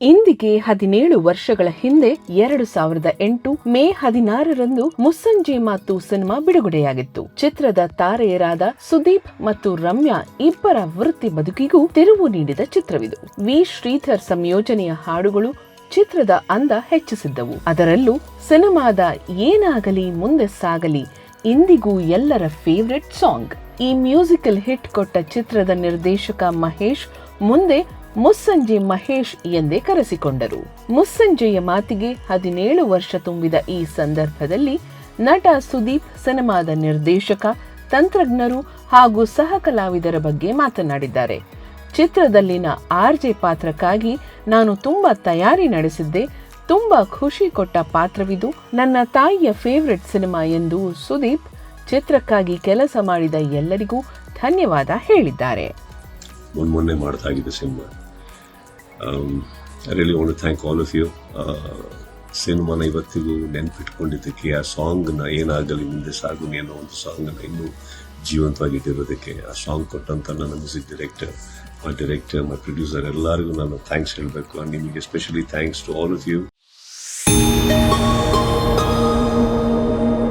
ಇಂದಿಗೆ ಹದಿನೇಳು ವರ್ಷಗಳ ಹಿಂದೆ ಎರಡು ಸಾವಿರದ ಎಂಟು ಮೇ ಹದಿನಾರರಂದು ಮುಸ್ಸಂಜೆ ಮಾತು ಸಿನಿಮಾ ಬಿಡುಗಡೆಯಾಗಿತ್ತು. ಚಿತ್ರದ ತಾರೆಯರಾದ ಸುದೀಪ್ ಮತ್ತು ರಮ್ಯಾ ಇಬ್ಬರ ವೃತ್ತಿ ಬದುಕಿಗೂ ತಿರುವು ನೀಡಿದ ಚಿತ್ರವಿದು. ವಿ. ಶ್ರೀಧರ್ ಸಂಯೋಜನೆಯ ಹಾಡುಗಳು ಚಿತ್ರದ ಅಂದ ಹೆಚ್ಚಿಸಿದ್ದವು. ಅದರಲ್ಲೂ ಸಿನಿಮಾದ ಏನಾಗಲಿ ಮುಂದೆ ಸಾಗಲಿ ಇಂದಿಗೂ ಎಲ್ಲರ ಫೇವ್ರೆಟ್ ಸಾಂಗ್. ಈ ಮ್ಯೂಸಿಕಲ್ ಹಿಟ್ ಕೊಟ್ಟ ಚಿತ್ರದ ನಿರ್ದೇಶಕ ಮಹೇಶ್ ಮುಂದೆ ಮುಸ್ಸಂಜೆ ಮಹೇಶ್ ಎಂದೇ ಕರೆಸಿಕೊಂಡರು. ಮುಸ್ಸಂಜೆಯ ಮಾತಿಗೆ ಹದಿನೇಳು ವರ್ಷ ತುಂಬಿದ ಈ ಸಂದರ್ಭದಲ್ಲಿ ನಟ ಸುದೀಪ್ ಸಿನಿಮಾದ ನಿರ್ದೇಶಕ, ತಂತ್ರಜ್ಞರು ಹಾಗೂ ಸಹ ಕಲಾವಿದರ ಬಗ್ಗೆ ಮಾತನಾಡಿದ್ದಾರೆ. ಚಿತ್ರದಲ್ಲಿನ ಆರ್ಜೆ ಪಾತ್ರಕ್ಕಾಗಿ ನಾನು ತುಂಬಾ ತಯಾರಿ ನಡೆಸಿದ್ದೆ. ತುಂಬಾ ಖುಷಿ ಕೊಟ್ಟ ಪಾತ್ರವಿದು ನನ್ನ ತಾಯಿಯ ಫೇವ್ರೆಟ್ ಸಿನಿಮಾ ಎಂದು ಸುದೀಪ್ ಚಿತ್ರಕ್ಕಾಗಿ ಕೆಲಸ ಮಾಡಿದ ಎಲ್ಲರಿಗೂ ಧನ್ಯವಾದ ಹೇಳಿದ್ದಾರೆ. ಮೊನ್ನೆ ಮೊನ್ನೆ cinema I really want thank all of you ಸಿನಿಮಾನ ಇವತ್ತಿಗೂ ನೆನಪಿಟ್ಕೊಂಡಿದ್ದಕ್ಕೆ, ಆ ಸಾಂಗ್ನ ಏನಾಗಲಿ ಮುಂದೆ ಸಾಗು ಅನ್ನೋ ಒಂದು ಸಾಂಗನ್ನು ಇನ್ನೂ ಜೀವಂತವಾಗಿಟ್ಟಿರೋದಕ್ಕೆ, ಆ ಸಾಂಗ್ ಕೊಟ್ಟಂತ ನನ್ನ ಮ್ಯೂಸಿಕ್ ಡೈರೆಕ್ಟರ್ ಆ ಡೈರೆಕ್ಟರ್ ಮೈ ಪ್ರೊಡ್ಯೂಸರ್ ಎಲ್ಲರಿಗೂ ನಾನು ಥ್ಯಾಂಕ್ಸ್ ಹೇಳಬೇಕು. ನಿಮಗೆ especially thanks to all of you